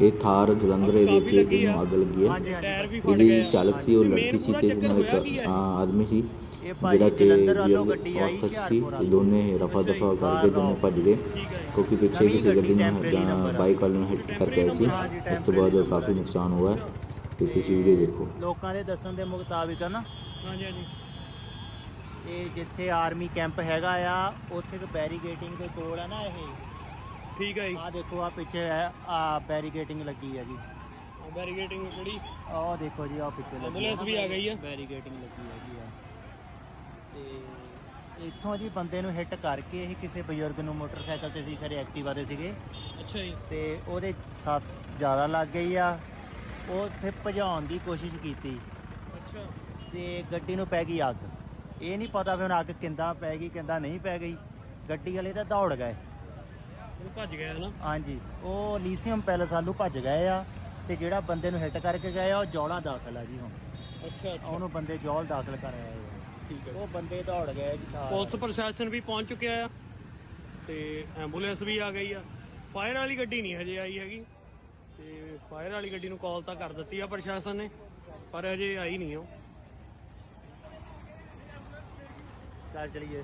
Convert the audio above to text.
ਇਹ ਥਾਰ ਜਲੰਧਰ ਏਰੀਏ 'ਚ ਇਹਨੂੰ ਅੱਗ ਲੱਗੀ ਹੈ। ਇਹਦੀ। ਚਾਲਕ ਸੀ ਉਹ ਲੜਕੀ ਸੀ ਤੇ ਨਾਲ ਇੱਕ ਆ, ਆਦਮੀ ਸੀ ਜਿਹੜਾ ਕਿ ਔਰਤ ਸੀ ਤੇ। ਦੋਨੇ ਰਫਾ ਦਫਾ ਕਰਕੇ ਦੋਨੇ ਭੱਜ ਗਏ ਕਿਉਂਕਿ ਪਿੱਛੇ ਕਿਸੇ ਗੱਡੀ ਨੂੰ ਜਾਂ ਬਾਈਕ ਵਾਲੇ ਨੂੰ ਹਿੱਟ ਕਰਕੇ ਆਏ ਸੀ ਉਸ ਤੋਂ ਬਾਅਦ ਕਾਫੀ ਨੁਕਸਾਨ ਹੋਇਆ ਤੇ ਤੁਸੀਂ ਵੀਡੀਓ ਦੇਖੋ। ਲੋਕਾਂ ਦੇ ਦੱਸਣ ਦੇ ਮੁਤਾਬਿਕ ਨਾ। ਹਾਂਜੀ ਹਾਂਜੀ। ਇਹ ਜਿੱਥੇ ਆਰਮੀ ਕੈਂਪ ਹੈਗਾ ਆ ਉੱਥੇ ਇੱਕ ਬੈਰੀਗੇਟਿੰਗ ਦੇ ਕੋਲ ਆ ਨਾ ਇਹ। ਠੀਕ ਹੈ ਜੀ। ਆਹ ਦੇਖੋ ਆ ਪਿੱਛੇ ਹੈ ਆ ਬੈਰੀਗੇਟਿੰਗ ਲੱਗੀ ਆ ਜੀ। ਬੈਰੀਗੇਟਿੰਗ ਕਿਹੜੀ? ਆਹ ਦੇਖੋ ਜੀ ਆ ਪਿੱਛੇ ਲੱਗੀ Ambulance ਵੀ ਆ ਗਈ ਆ। ਬੈਰੀਗੇਟਿੰਗ ਲੱਗੀ ਹੈਗੀ ਆ ਤੇ ਇੱਥੋਂ ਜੀ ਬੰਦੇ ਨੂੰ ਹਿੱਟ ਕਰਕੇ ਇਹ ਕਿਸੇ ਬਜ਼ੁਰਗ ਨੂੰ ਮੋਟਰਸਾਈਕਲ ਤੇ ਸੀ ਖਰੇ ਐਕਟਿਵਾ ਦੇ ਸੀਗੇ। ਅੱਛਾ ਜੀ। ਤੇ ਉਹਦੇ ਸੱਟ ਜ਼ਿਆਦਾ ਲੱਗ ਗਈ ਆ। ਉਹ ਫਿਰ ਭਜਾਉਣ ਦੀ ਕੋਸ਼ਿਸ਼ ਕੀਤੀ। ਅੱਛਾ। ਤੇ ਗੱਡੀ ਨੂੰ ਪੈ ਗਈ ਅੱਗ। ਇਹ ਨਹੀਂ ਪਤਾ ਵੀ ਹੁਣ ਅੱਗ ਕਿੰਦਾ ਪੈ ਗਈ ਕਿੰਦਾ ਨਹੀਂ ਪੈ ਗਈ। ਗੱਡੀ ਵਾਲੇ ਤਾਂ ਦੌੜ ਗਏ। ਭੱਜ ਗਿਆ ਨਾ ਹਾਂਜੀ। ਉਹ ਲੀਥੀਅਮ ਪੈਲਸ ਵੱਲੋਂ ਭੱਜ ਗਏ ਆ ਤੇ ਜਿਹੜਾ ਬੰਦੇ ਨੂੰ ਹਿੱਟ ਕਰਕੇ ਗਏ ਆ ਉਹ ਜੌਲਾ ਦਾਖਲ ਆ ਜੀ ਹੁਣ। ਅੱਛਾ ਅੱਛਾ। ਉਹਨੂੰ ਬੰਦੇ ਜੌਲ ਦਾਖਲ ਕਰ ਆਏ ਆ। ਠੀਕ ਹੈ ਉਹ ਬੰਦੇ ਦੌੜ ਗਏ ਜੀ ਨਾਲ। ਪੁਲਿਸ ਪ੍ਰਸ਼ਾਸਨ ਵੀ ਪਹੁੰਚ ਚੁੱਕਿਆ ਆ ਤੇ ਐਂਬੂਲੈਂਸ ਵੀ ਆ ਗਈ ਆ। ਫਾਇਰ ਵਾਲੀ ਗੱਡੀ ਨਹੀਂ ਹਜੇ ਆਈ ਹੈਗੀ। ਤੇ ਫਾਇਰ ਵਾਲੀ ਗੱਡੀ ਨੂੰ ਕਾਲ ਤਾਂ ਕਰ ਦਿੱਤੀ ਆ ਪ੍ਰਸ਼ਾਸਨ ਨੇ ਪਰ ਹਜੇ ਆਈ ਨਹੀਂ ਉਹ। ਚੱਲ ਚਲੀਏ।